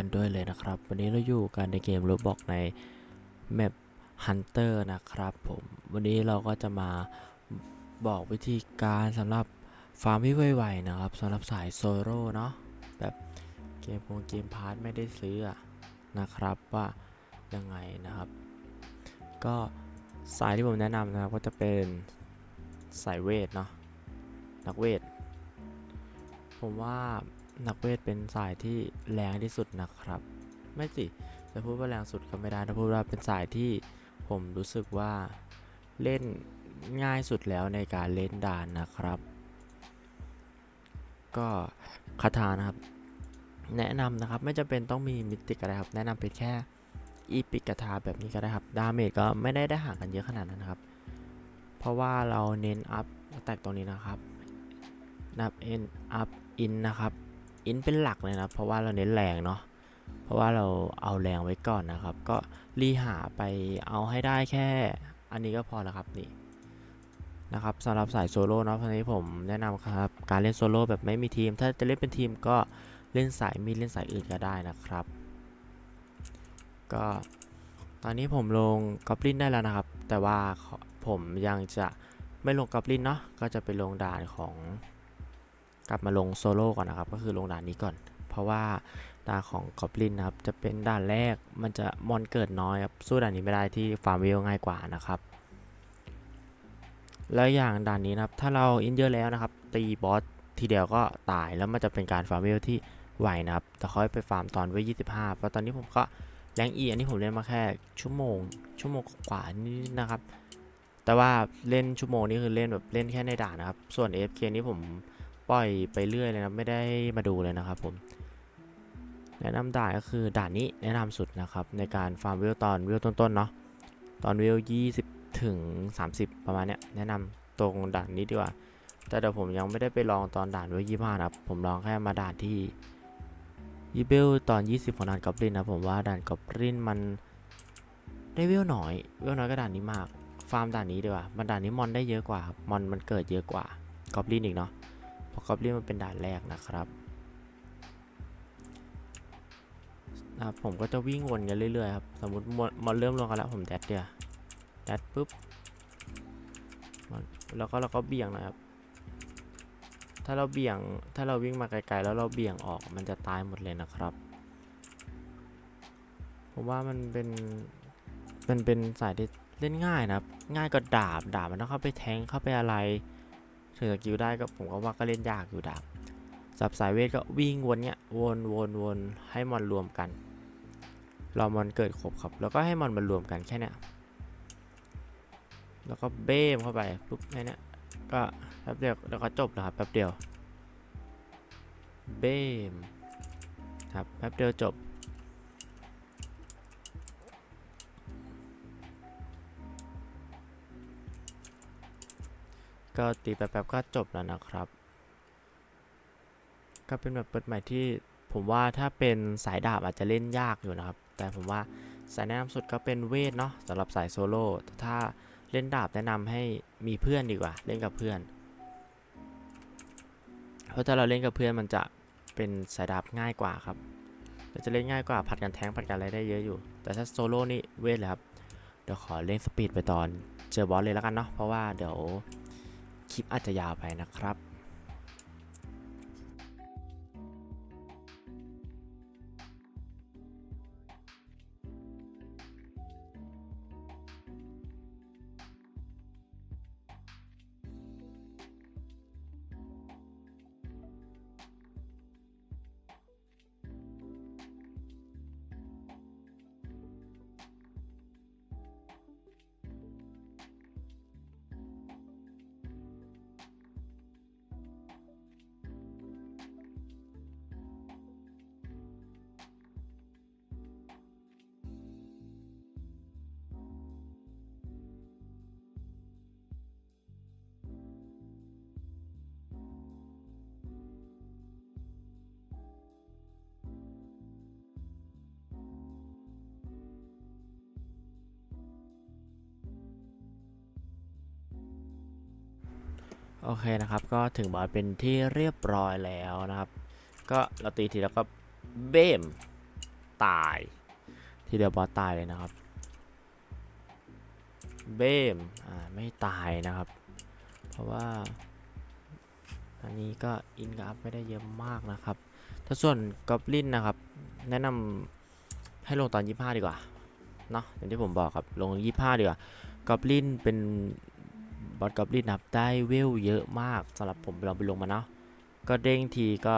กันด้วยเลยนะครับ วันนี้เราอยู่กันในเกม Roblox ในแมป Hunter นะครับผมวันนี้เราก็จะมาบอกวิธีการสำหรับฟาร์มที่ไวๆนะครับสำหรับสายโซโล่เนาะแบบเกมของเกมพาร์ทไม่ได้ซื้อนะครับว่ายังไงนะครับ ก็สายที่ผมแนะนำนะครับก็จะเป็นสายเวทเนาะนักเวทผมว่า นักเวทเป็นสายที่แรงที่สุดนะครับ ไม่สิจะพูดว่าแรงสุดก็ไม่ได้ถ้าพูดว่าเป็นสายที่ผมรู้สึกว่าเล่นง่ายสุดแล้วในการเล่นด่านนะครับ ก็คาถานะครับ แนะนำนะครับไม่จำเป็นต้องมีมิติกอะไรครับ แนะนำเป็นแค่อีปิกกาถาแบบนี้ก็ได้ครับดาเมจก็ไม่ได้ได้ห่างกันเยอะขนาดนั้นครับ เพราะว่าเราเน้นอัพแตกตรงนี้นะครับนับ n up in นะครับ in เป็นหลักเลยนะเพราะว่าเราเน้นแรงเนาะเพราะว่าเราเอาแรงไว้ก่อนนะครับ ก็รีหาไปเอาให้ได้แค่ อันนี้ก็พอแล้วครับนี่นะครับสำหรับสายโซโล่เนาะเพราะนี้ผมแนะนำครับการเล่นโซโล่แบบไม่มีทีม ถ้าจะเล่นเป็นทีมก็เล่นสายมีดเล่นสายอื่นก็ได้นะครับ ก็ตอนนี้ผมลงกอบลินได้แล้วนะครับ แต่ว่าผมยังจะไม่ลงกอบลินเนาะก็จะไปลงด่านของ กลับมาลงโซโล่ก่อนนะครับ ก็คือลงด่านนี้ก่อน เพราะว่าด่านของกอบลินนะครับ จะเป็นด่านแรกมันจะมอนเกิดน้อยครับ สู้ด่านนี้ไม่ได้ที่ฟาร์มวิลง่ายกว่านะครับ แล้วอย่างด่านนี้นะครับ ถ้าเราอินเยอะแล้วนะครับ ตีบอสทีเดียวก็ตายแล้วมันจะเป็นการฟาร์มวิลที่ไหวนะครับ แต่ค่อยไปฟาร์มตอนเวล25เพราะตอนนี้ผมก็แรงอีอันนี้ผมเล่นมาแค่ชั่วโมง ชั่วโมงกว่านี่นะครับ แต่ว่าเล่นชั่วโมงนี้คือเล่นแบบเล่นแค่ในด่านนะครับ ส่วน AFK นี้ผม ปล่อยไปเรื่อยเลยนะไม่ได้มาดูเลยนะครับผมแนะนำด่านก็คือด่านนี้แนะนำสุดนะครับ ในการฟาร์มวิวตอนวิวต้นๆเนาะตอนวิว20 ถึง 30 ประมาณเนี้ยแนะนำตรงด่านนี้ดีกว่า แต่เดี๋ยวผมยังไม่ได้ไปลองตอนด่านวิว25นะครับผมลองแค่มาด่านที่ยีเบลตอน 20 ของด่านกอบลินนะผมว่าด่านกอบลินมันได้วิวหน่อยวิวน้อยก็ด่านนี้มาก ฟาร์มด่านนี้ดีกว่ามันด่านนี้มอนได้เยอะกว่าครับมอนมันเกิดเยอะกว่ากอบลินอีกเนาะ เพราะกอบลินมันเป็นด่านแรกนะครับนะผมก็จะวิ่งวนกันเรื่อยๆครับ สมมติมอนเริ่มลงกันแล้วผมแดดเดียวแดดปุ๊บแล้วก็เราก็เบี่ยงนะครับ ถ้าเราเบี่ยง ถ้าเราวิ่งมาไกลๆแล้วเราเบี่ยงออกมันจะตายหมดเลยนะครับผมว่ามันเป็น มันเป็นสายที่เล่นง่ายนะครับ ง่ายกว่าดาบ ดาบมันต้องเข้าไปแทงเข้าไปอะไร ถึงสกิลได้ก็ผมก็ว่าก็เล่นยากอยู่ดาบสับสายเวทก็วิ่งวนเนี้ยวนวนวนให้มอนรวมกันรอมอนเกิดครบครับ แล้วก็ให้มอนมารวมกันแค่เนี้ยแล้วก็เบ้มเข้าไปปุ๊บแค่เนี้ยก็แป๊บเดียวแล้วก็จบนะครับแป๊บเดียวเบ้มครับแป๊บเดียวจบ ก็ตีแป๊บๆก็จบแล้วนะครับ ก็เป็นแบบเปิดใหม่ที่ผมว่าถ้าเป็นสายดาบอาจจะเล่นยากอยู่นะครับ แต่ผมว่าสายแนะนำสุดก็เป็นเวทเนาะสำหรับสายโซโล่แต่ถ้าเล่นดาบแนะนำให้มีเพื่อนดีกว่า เล่นกับเพื่อน เพราะถ้าเราเล่นกับเพื่อนมันจะเป็นสายดาบง่ายกว่าครับเราจะเล่นง่ายกว่าผัดกันแทงผัดกันอะไรได้เยอะอยู่ แต่ถ้าโซโล่นี่เวทเลยครับ เดี๋ยวขอเล่นสปีดไปตอนเจอบอสเลยแล้วกันเนาะ เพราะว่าเดี๋ยว คลิปอาจจะยาวไปนะครับ โอเคนะครับก็ถึงบอสเป็นที่เรียบร้อยแล้วนะครับ ก็เราตีทีแล้วก็เบมตาย ทีเดียวบอสตายเลยนะครับ เบมอ่าไม่ตายนะครับ เพราะว่า อันนี้ก็อินกับอัพไม่ได้เยอะมากนะครับ ถ้าส่วนกอบลินนะครับ แนะนำให้ลงตอน 25 ดีกว่าเนาะอย่างที่ผมบอกครับลง 25 ดีกว่ากอบลินเป็น บอสกอบลินนะครับได้เวลเยอะมากสำหรับผมลองไปลงมาเนาะก็เด้งทีก็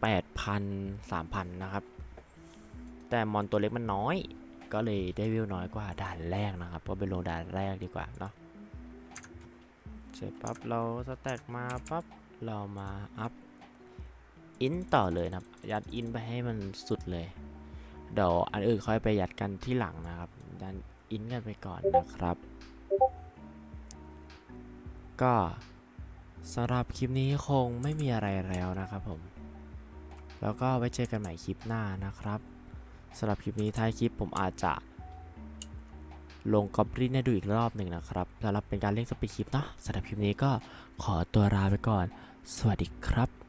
8,000 3,000 นะครับ แต่มอนตัวเล็กมันน้อย ก็เลยได้เวลน้อยกว่าด่านแรกนะครับ ก็ไปลงด่านแรกดีกว่าเนาะเสร็จปั๊บเราสแต็กมาปั๊บเรามาอัพอินต่อเลยนะครับ ยัดอินไปให้มันสุดเลยเดี๋ยวอันอื่นค่อยไปยัดกันที่หลังนะครับยัดอินกันไปก่อนนะครับ ก็สำหรับคลิปนี้คงไม่มีอะไรแล้วนะครับผม แล้วก็ไว้เจอกันใหม่คลิปหน้านะครับสำหรับคลิปนี้ท้ายคลิปผมอาจจะ ลงกอบรินให้ดูอีกรอบหนึ่งนะครับสำหรับเป็นการเล่นสปีดคลิปเนาะสำหรับคลิปนี้ก็ขอตัวลาไปก่อน สวัสดีครับ